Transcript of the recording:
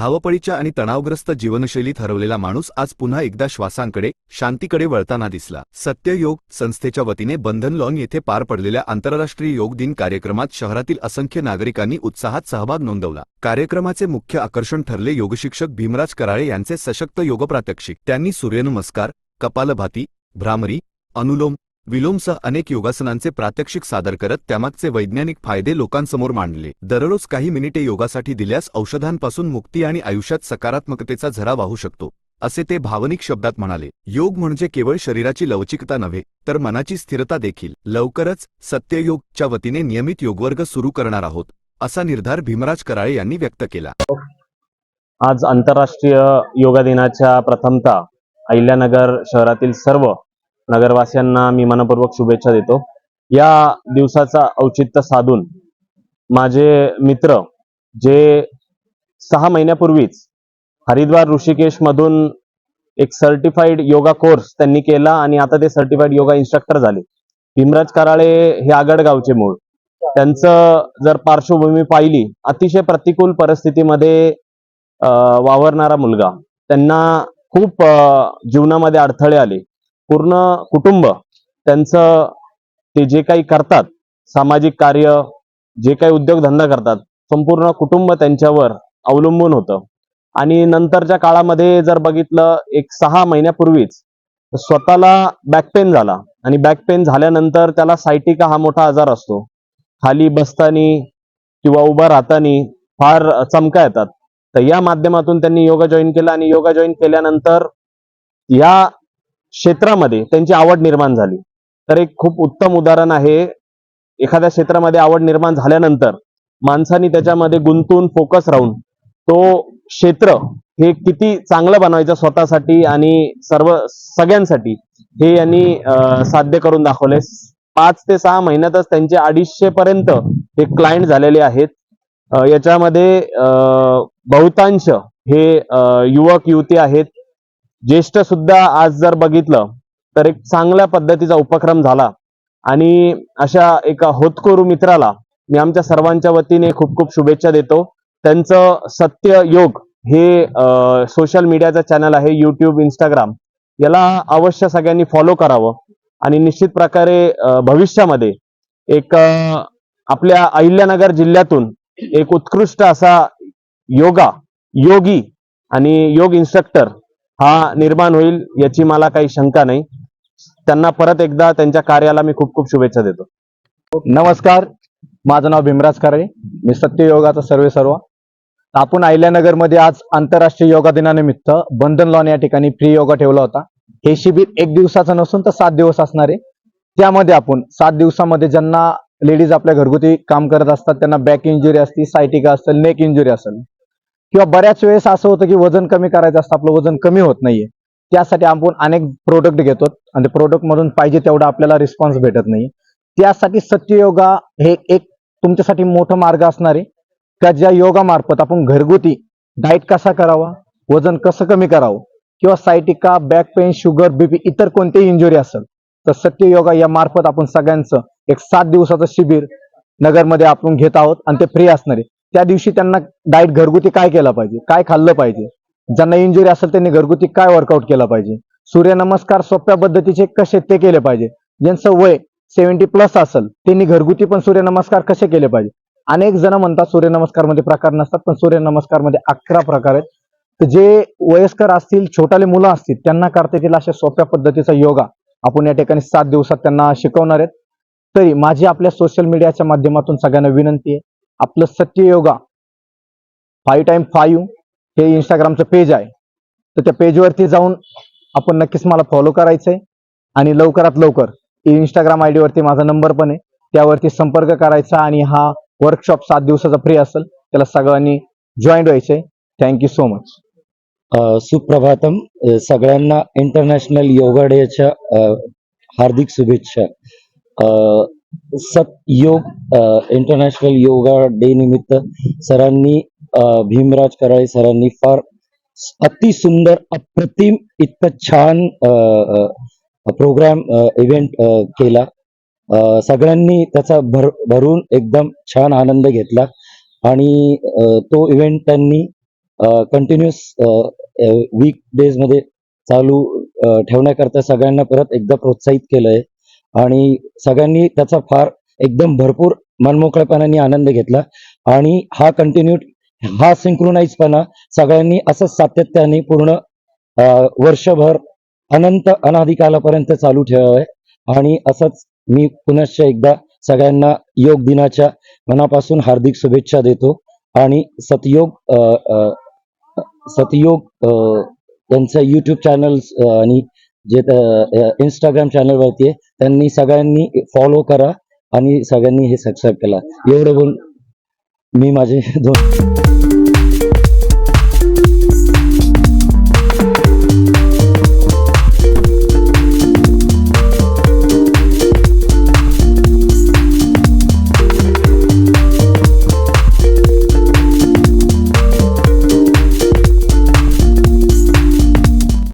धावपळीच्या आणि तणावग्रस्त जीवनशैलीत हरवलेला माणूस आज पुन्हा एकदा श्वासांकडे शांतीकडे वळताना दिसला. सत्ययोग संस्थेच्या वतीने बंधन लॉन येथे पार पडलेल्या आंतरराष्ट्रीय योग दिन कार्यक्रमात शहरातील असंख्य नागरिकांनी उत्साहात सहभाग नोंदवला. कार्यक्रमाचे मुख्य आकर्षण ठरले योगशिक्षक भीमराज कराळे यांचे सशक्त योगप्रात्यक्षिक. त्यांनी सूर्यनमस्कार कपालभाती भ्रामरी अनुलोम विलोमसह अनेक योगासनांचे प्रात्यक्षिक सादर करत त्यामागचे वैज्ञानिक फायदे लोकांसमोर मांडले. दररोज काही मिनिटे योगासाठी दिल्यास औषधांपासून मुक्ती आणि आयुष्यात सकारात्मकतेचा झरा वाहू शकतो असे ते भावनिक शब्दात म्हणाले. योग म्हणजे केवळ शरीराची लवचिकता नव्हे तर मनाची स्थिरता देखील. लवकरच सत्ययोगच्या वतीने नियमित योगवर्ग सुरू करणार आहोत असा निर्धार भीमराज कराळे यांनी व्यक्त केला. आज आंतरराष्ट्रीय योगा दिनाच्या प्रथमता अहिल्यानगर शहरातील सर्व नगरवासियांना मी मनपूर्वक शुभेच्छा देतो. या दिवसाचा औचित्य साधून माझे मित्र जे सहा महिन्यापूर्वीच हरिद्वार ऋषिकेश मधून एक सर्टिफाईड योगा कोर्स त्यांनी केला आणि आता ते सर्टिफाईड योगा इन्स्ट्रक्टर झाले. भीमराज कराळे हे आगडगावचे मूळ. त्यांचं जर पार्श्वभूमी पाहिली अतिशय प्रतिकूल परिस्थितीमध्ये अं, वावरणारा मुलगा. त्यांना खूप जीवनामध्ये अडथळे आले. पूर्ण कुटुंब त्यांचं ते जे काही करतात सामाजिक कार्य जे काही उद्योगधंदा करतात संपूर्ण कुटुंब त्यांच्यावर अवलंबून होतं. आणि नंतरच्या काळामध्ये जर बघितलं एक सहा महिन्यापूर्वीच स्वतःला बॅकपेन झाला. आणि बॅकपेन झाल्यानंतर त्याला सायटिका हा मोठा आजार असतो. खाली बसतानी किंवा उभं राहतानी फार चमका येतात. तर या माध्यमातून त्यांनी योगा जॉईन केला आणि योगा जॉईन केल्यानंतर या क्षेत्रामध्ये त्यांची आवड निर्माण झाली. तर एक खूप उत्तम उदाहरण आहे एखाद्या क्षेत्रामध्ये आवड निर्माण झाल्यानंतर माणसानी त्याच्यामध्ये गुंतून फोकस राहून तो क्षेत्र हे किती चांगलं बनवायचं स्वतःसाठी आणि सर्व सगळ्यांसाठी हे यांनी साध्य करून दाखवले पाच ते सहा महिन्यातच त्यांचे अडीचशे पर्यंत हे क्लायंट झालेले आहेत. याच्यामध्ये बहुतांश हे युवक युवती आहेत. ज्येष्ठ सुद्धा आज जर बघितलं तर एक चांगल्या पद्धतीचा उपक्रम झाला. आणि अशा एका होतकरू मित्राला मी आमच्या सर्वांच्या वतीने खूप खूप शुभेच्छा देतो. त्यांचं सत्य योग हे सोशल मीडियाचं चॅनल आहे युट्यूब इंस्टाग्राम याला अवश्य सगळ्यांनी फॉलो करावं. आणि निश्चित प्रकारे भविष्यामध्ये एक आपल्या अहिल्यानगर जिल्ह्यातून एक उत्कृष्ट असा योगा योगी आणि योग इन्स्ट्रक्टर हा निर्माण होईल याची मला काही शंका नाही. त्यांना परत एकदा त्यांच्या कार्याला मी खूप खूप शुभेच्छा देतो. नमस्कार. माझं नाव भीमराज खरे. मी सत्य योगाचा सर्वे सर्व. आपण अहिल्यानगरमध्ये आज आंतरराष्ट्रीय योगा दिनानिमित्त बंधन लॉन या ठिकाणी फ्री योगा ठेवला होता. हे शिबिर एक दिवसाचं नसून तर सात दिवस असणार आहे. त्यामध्ये आपण सात दिवसामध्ये ज्यांना लेडीज आपल्या घरगुती काम करत असतात त्यांना बॅक इंजुरी असते सायटिका असेल नेक इंजुरी असेल किंवा बऱ्याच वेळेस असं होतं की वजन कमी करायचं असतं आपलं वजन कमी होत नाहीये. त्यासाठी आपण अनेक प्रोडक्ट घेतो आणि प्रोडक्ट मधून पाहिजे तेवढा आपल्याला रिस्पॉन्स भेटत नाही. त्यासाठी सत्ययोगा हे एक तुमच्यासाठी मोठं मार्ग असणार आहे. का ज्या योगामार्फत आपण घरगुती डाएट कसा करावा वजन कसं कमी करावं किंवा sciatica back pain sugar BP इतर कोणतेही इंजुरी असेल तर सत्य योगा या मार्फत आपण सगळ्यांचं एक सात दिवसाचं शिबिर नगरमध्ये आपण घेत आहोत आणि ते फ्री असणार आहे. त्या दिवशी त्यांना डाएट घरगुती काय केलं पाहिजे? काय खाल्लं पाहिजे? ज्यांना इंजुरी असेल त्यांनी घरगुती काय वर्कआउट केला पाहिजे? सूर्यनमस्कार सोप्या पद्धतीचे कसे ते केले पाहिजे? ज्यांचं वय सेव्हन्टी प्लस असेल त्यांनी घरगुती पण सूर्यनमस्कार कसे केले पाहिजे? अनेक जण म्हणतात सूर्यनमस्कारमध्ये प्रकार नसतात पण सूर्यनमस्कारमध्ये अकरा प्रकार आहेत. तर जे वयस्कर असतील छोटाले मुलं असतील त्यांना करता येतील अशा सोप्या पद्धतीचा योगा आपण या ठिकाणी सात दिवसात त्यांना शिकवणार आहेत. तरी माझी आपल्या सोशल मीडियाच्या माध्यमातून सगळ्यांना विनंती आहे आपलं सत्य योगा. फाईव्ह टाईम फाईव्ह हे इंस्टाग्रामचं पेज आहे. तर त्या पेजवरती जाऊन आपण नक्कीच मला फॉलो करायचंय. आणि लवकरात लवकर इंस्टाग्राम आय वरती माझा नंबर पण आहे. त्यावरती संपर्क करायचा आणि हा वर्कशॉप सात दिवसाचा फ्री असेल त्याला सगळ्यांनी जॉईन व्हायचंय. थँक्यू सो मच सुप्रभातम. सगळ्यांना इंटरनॅशनल योगा डेच्या हार्दिक शुभेच्छा. सतयोग योग इंटरनॅशनल योगा डे निमित्त सरांनी भीमराज कराळे सरांनी फार अति सुंदर अप्रतिम इतकं छान प्रोग्राम इव्हेंट केला. सगळ्यांनी त्याचा भर भरून एकदम छान आनंद घेतला. आणि तो इव्हेंट त्यांनी कंटिन्युअस वीक डेजमध्ये चालू ठेवण्याकरता सगळ्यांना परत एकदा प्रोत्साहित केलंय. आणि सगळ्यांनी त्याचा फार एकदम भरपूर मनमोकळेपणाने आनंद घेतला. आणि हा कंटिन्यू हा सिंक्रोनाइजपणा सगळ्यांनी असंच सातत्याने पूर्ण वर्षभर अनंत अनाधिकालापर्यंत चालू ठेवावे आणि असंच मी पुनश्च एकदा सगळ्यांना योग दिनाच्या मनापासून हार्दिक शुभेच्छा देतो. आणि सतयोग अ, सतयोग अ, यूट्यूब युट्यूब चॅनल आणि जे इंस्टाग्राम चॅनलवरती आहे त्यांनी सगळ्यांनी फॉलो करा आणि सगळ्यांनी हे सबस्क्राईब केला. एवढं बोल मी माझे दोन